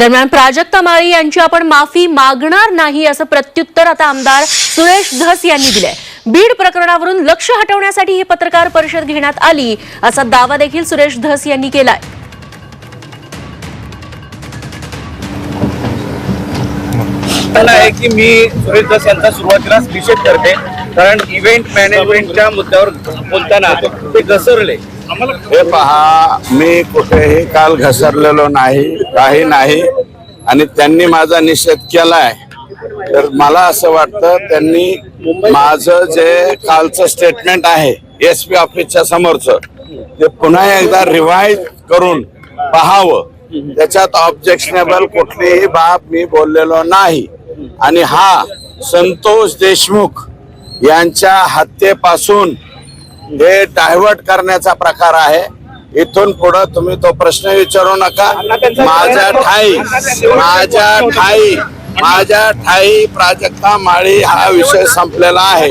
दरम्यान प्राजक्ता माळी यांची आपण माफी मागणार नाही असं प्रत्युत्तर आता आमदार सुरेश धस यांनी दिलंय. बीड प्रकरणावरून लक्ष हटवण्यासाठी ही पत्रकार परिषद घेण्यात आली असा दावा देखील सुरेश धस यांनी केलाय. म्हणताना आहे की मी सुरेश दास यांचा सुरुवातीलाच निषेध करते कारण इव्हेंट मॅनेजमेंटच्या मुद्द्यावर बोलताना ते घसरले. हे पहा मी कुठेही काल घसरलेलो नाही काही नाही आणि त्यांनी माझा निषेध केलाय. तर मला असं वाटतं त्यांनी माझं जे कालचं स्टेटमेंट आहे एस पी ऑफिसच्या समोरचं ते पुन्हा एकदा रिवाईज करून पहावं. त्याच्यात ऑब्जेक्शनेबल कुठलीही बाब मी बोललेलो नाही. आणि हा संतोष देशमुख यांच्या हत्येपासून हे डायव्हर्ट करण्याचा प्रकार आहे. इथून पुढे तुम्ही तो प्रश्न विचारू नका. माझ्या ठाई माझ्या ठाई माझ्या ठाई प्राजक्ता माळी हा विषय संपलेला आहे.